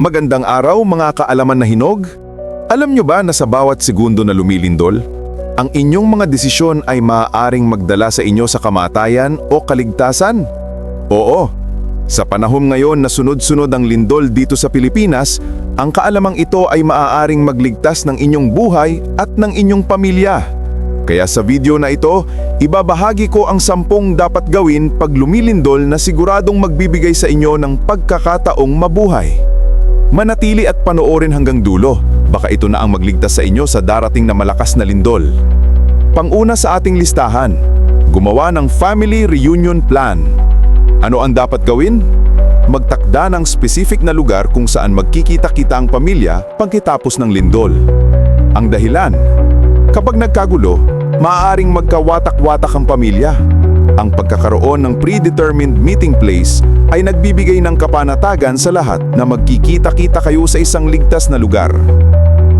Magandang araw mga kaalaman na hinog. Alam nyo ba na sa bawat segundo na lumilindol, ang inyong mga desisyon ay maaaring magdala sa inyo sa kamatayan o kaligtasan? Oo, sa panahon ngayon na sunod-sunod ang lindol dito sa Pilipinas, ang kaalamang ito ay maaaring magligtas ng inyong buhay at ng inyong pamilya. Kaya sa video na ito, ibabahagi ko ang sampung dapat gawin pag lumilindol na siguradong magbibigay sa inyo ng pagkakataong mabuhay. Manatili at panoorin hanggang dulo, baka ito na ang magligtas sa inyo sa darating na malakas na lindol. Panguna sa ating listahan, gumawa ng Family Reunion Plan. Ano ang dapat gawin? Magtakda ng specific na lugar kung saan magkikita-kita ang pamilya pagkitapos ng lindol. Ang dahilan, kapag nagkagulo, maaaring magkawatak-watak ang pamilya. Ang pagkakaroon ng predetermined meeting place ay nagbibigay ng kapanatagan sa lahat na magkikita-kita kayo sa isang ligtas na lugar.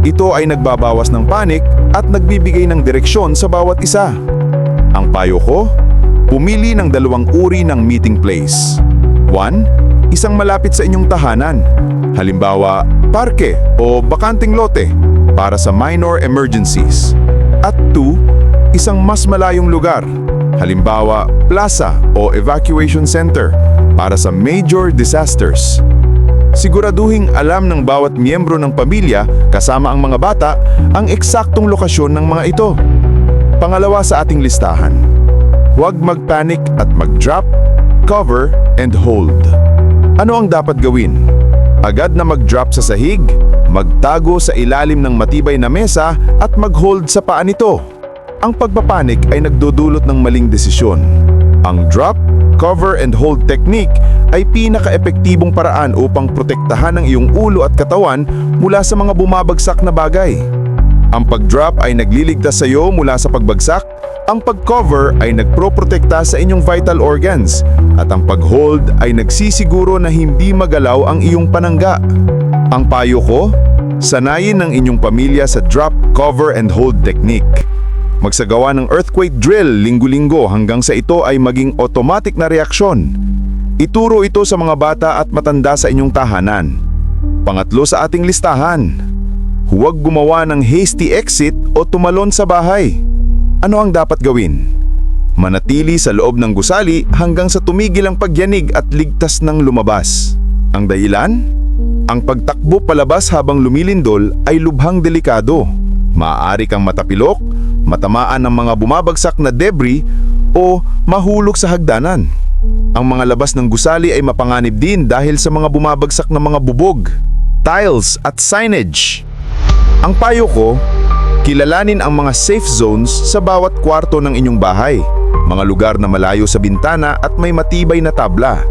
Ito ay nagbabawas ng panik at nagbibigay ng direksyon sa bawat isa. Ang payo ko, pumili ng dalawang uri ng meeting place. One, isang malapit sa inyong tahanan. Halimbawa, parke o bakanting lote para sa minor emergencies. At two, isang mas malayong lugar. Halimbawa, plaza o evacuation center para sa major disasters. Siguraduhing alam ng bawat miyembro ng pamilya kasama ang mga bata ang eksaktong lokasyon ng mga ito. Pangalawa sa ating listahan, huwag magpanic at mag-drop, cover, and hold. Ano ang dapat gawin? Agad na mag-drop sa sahig, magtago sa ilalim ng matibay na mesa at mag-hold sa paa nito. Ang pagpapanik ay nagdudulot ng maling desisyon. Ang drop, cover, and hold technique ay pinaka-epektibong paraan upang protektahan ang iyong ulo at katawan mula sa mga bumabagsak na bagay. Ang pag-drop ay nagliligtas sa iyo mula sa pagbagsak, ang pag-cover ay nagproprotekta sa inyong vital organs, at ang pag-hold ay nagsisiguro na hindi magalaw ang iyong panangga. Ang payo ko, sanayin ng inyong pamilya sa drop, cover, and hold technique. Magsagawa ng earthquake drill linggo-linggo hanggang sa ito ay maging automatic na reaksyon. Ituro ito sa mga bata at matanda sa inyong tahanan. Pangatlo sa ating listahan, huwag gumawa ng hasty exit o tumalon sa bahay. Ano ang dapat gawin? Manatili sa loob ng gusali hanggang sa tumigil ang pagyanig at ligtas ng lumabas. Ang dahilan? Ang pagtakbo palabas habang lumilindol ay lubhang delikado. Maaari kang matapilok, matamaan ng mga bumabagsak na debris o mahulog sa hagdanan. Ang mga labas ng gusali ay mapanganib din dahil sa mga bumabagsak na mga bubog, tiles at signage. Ang payo ko, kilalanin ang mga safe zones sa bawat kwarto ng inyong bahay, mga lugar na malayo sa bintana at may matibay na tabla.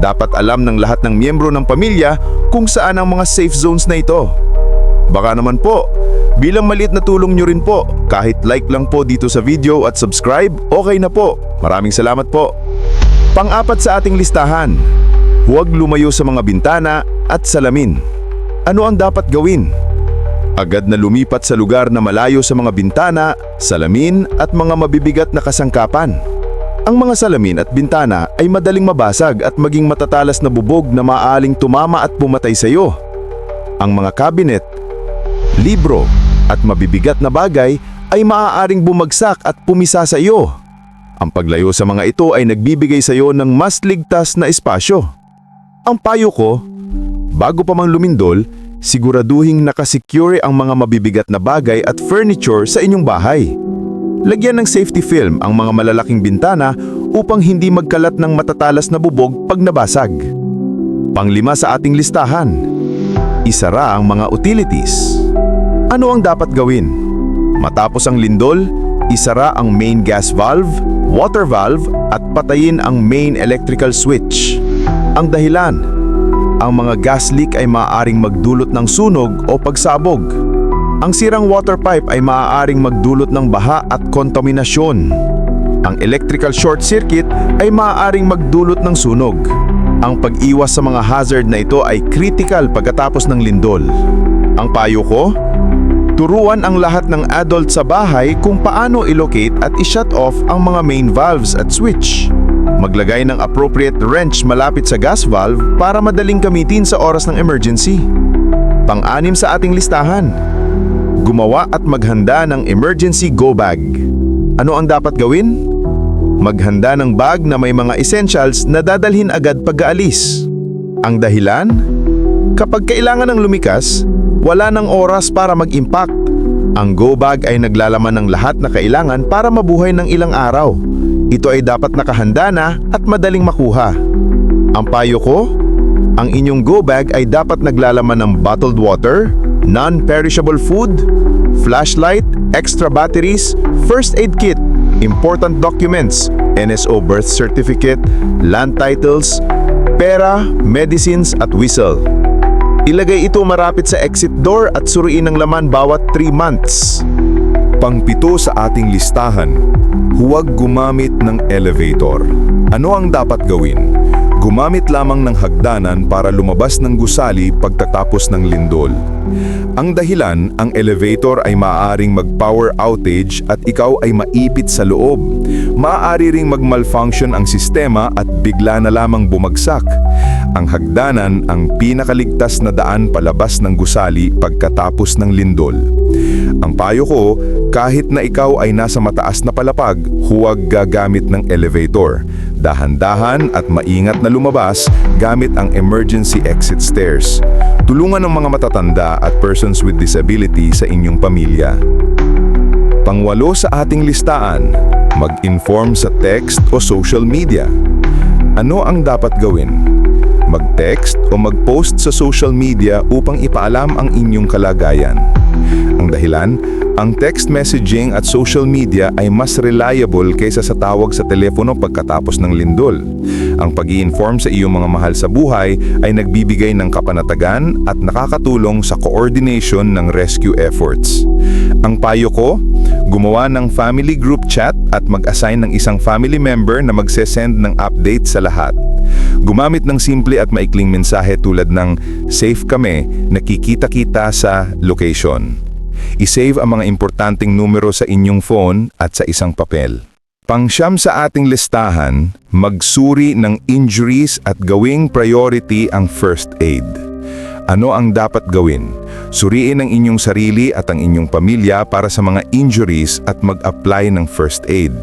Dapat alam ng lahat ng miyembro ng pamilya kung saan ang mga safe zones na ito. Baka naman po, bilang maliit na tulong nyo rin po, kahit like lang po dito sa video at subscribe, okay na po. Maraming salamat po. Pang-apat sa ating listahan, huwag lumayo sa mga bintana at salamin. Ano ang dapat gawin? Agad na lumipat sa lugar na malayo sa mga bintana, salamin at mga mabibigat na kasangkapan. Ang mga salamin at bintana ay madaling mabasag at maging matatalas na bubog na maaling tumama at pumatay sa iyo. Ang mga kabinet, libro at mabibigat na bagay ay maaaring bumagsak at pumisa sa iyo. Ang paglayo sa mga ito ay nagbibigay sa iyo ng mas ligtas na espasyo. Ang payo ko, bago pa mang lumindol, siguraduhing nakasecure ang mga mabibigat na bagay at furniture sa inyong bahay. Lagyan ng safety film ang mga malalaking bintana upang hindi magkalat ng matatalas na bubog pag nabasag. Panglima sa ating listahan, isara ang mga utilities. Ano ang dapat gawin? Matapos ang lindol, isara ang main gas valve, water valve at patayin ang main electrical switch. Ang dahilan, ang mga gas leak ay maaaring magdulot ng sunog o pagsabog. Ang sirang water pipe ay maaaring magdulot ng baha at kontaminasyon. Ang electrical short circuit ay maaaring magdulot ng sunog. Ang pag-iwas sa mga hazard na ito ay critical pagkatapos ng lindol. Ang payo ko, Turuan ang lahat ng adult sa bahay kung paano i-locate at i-shut off ang mga main valves at switch. Maglagay ng appropriate wrench malapit sa gas valve para madaling gamitin sa oras ng emergency. Pang-anim sa ating listahan, gumawa at maghanda ng emergency go bag. Ano ang dapat gawin? Maghanda ng bag na may mga essentials na dadalhin agad pag-aalis. Ang dahilan? Kapag kailangan ng lumikas, wala ng oras para mag-impact. Ang go bag ay naglalaman ng lahat na kailangan para mabuhay ng ilang araw. Ito ay dapat nakahanda na at madaling makuha. Ang payo ko, ang inyong go bag ay dapat naglalaman ng bottled water, non-perishable food, flashlight, extra batteries, first aid kit, important documents, NSO birth certificate, land titles, pera, medicines at whistle. Ilagay ito marapit sa exit door at suriin ng laman bawat 3 months. Pangpito sa ating listahan, huwag gumamit ng elevator. Ano ang dapat gawin? Gumamit lamang ng hagdanan para lumabas ng gusali pagtatapos ng lindol. Ang dahilan, ang elevator ay maaaring mag-power outage at ikaw ay maipit sa loob. Maaari ring mag-malfunction ang sistema at bigla na lamang bumagsak. Ang hagdanan ang pinakaligtas na daan palabas ng gusali pagkatapos ng lindol. Ang payo ko, kahit na ikaw ay nasa mataas na palapag, huwag gagamit ng elevator. Dahan-dahan at maingat na lumabas gamit ang emergency exit stairs. Tulungan ng mga matatanda at persons with disability sa inyong pamilya. Pangwalo sa ating listaan, mag-inform sa text o social media. Ano ang dapat gawin? Mag-text o mag-post sa social media upang ipaalam ang inyong kalagayan. Ang dahilan, ang text messaging at social media ay mas reliable kaysa sa tawag sa telepono pagkatapos ng lindol. Ang pag inform sa iyong mga mahal sa buhay ay nagbibigay ng kapanatagan at nakakatulong sa coordination ng rescue efforts. Ang payo ko, gumawa ng family group chat at mag-assign ng isang family member na magse-send ng update sa lahat. Gumamit ng simple at maikling mensahe tulad ng safe kami, nakikita-kita sa location. I-save ang mga importanteng numero sa inyong phone at sa isang papel. Pangsyam sa ating listahan, magsuri ng injuries at gawing priority ang first aid. Ano ang dapat gawin? Suriin ang inyong sarili at ang inyong pamilya para sa mga injuries at mag-apply ng first aid.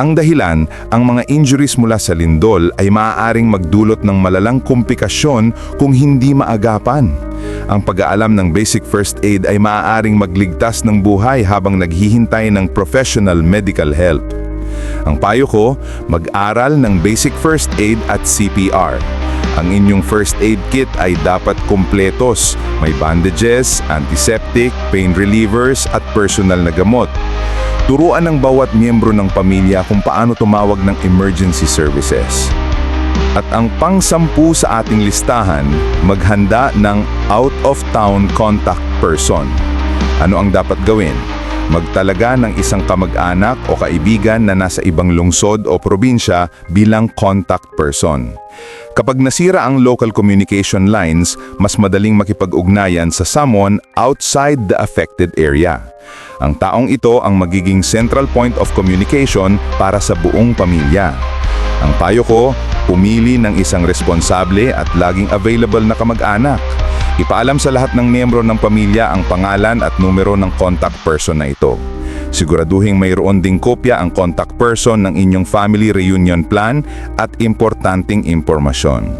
Ang dahilan, ang mga injuries mula sa lindol ay maaaring magdulot ng malalang komplikasyon kung hindi maagapan. Ang pag-aalam ng basic first aid ay maaaring magligtas ng buhay habang naghihintay ng professional medical help. Ang payo ko, mag-aral ng basic first aid at CPR. Ang inyong first aid kit ay dapat kumpletos. May bandages, antiseptic, pain relievers at personal na gamot. Turuan ng bawat miyembro ng pamilya kung paano tumawag ng emergency services. At ang pang-sampu sa ating listahan, maghanda ng out-of-town contact person. Ano ang dapat gawin? Magtalaga ng isang kamag-anak o kaibigan na nasa ibang lungsod o probinsya bilang contact person. Kapag nasira ang local communication lines, mas madaling makipag-ugnayan sa someone outside the affected area. Ang taong ito ang magiging central point of communication para sa buong pamilya. Ang payo ko, pumili ng isang responsable at laging available na kamag-anak. Ipaalam sa lahat ng miyembro ng pamilya ang pangalan at numero ng contact person na ito. Siguraduhin mayroon ding kopya ang contact person ng inyong family reunion plan at importanteng impormasyon.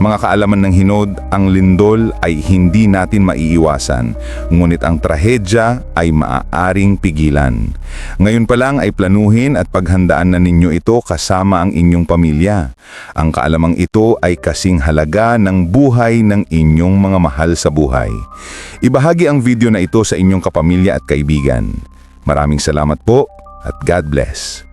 Mga kaalaman ng hinod, ang lindol ay hindi natin maiiwasan, ngunit ang trahedya ay maaaring pigilan. Ngayon pa lang ay planuhin at paghandaan na ninyo ito kasama ang inyong pamilya. Ang kaalamang ito ay kasing halaga ng buhay ng inyong mga mahal sa buhay. Ibahagi ang video na ito sa inyong kapamilya at kaibigan. Maraming salamat po at God bless.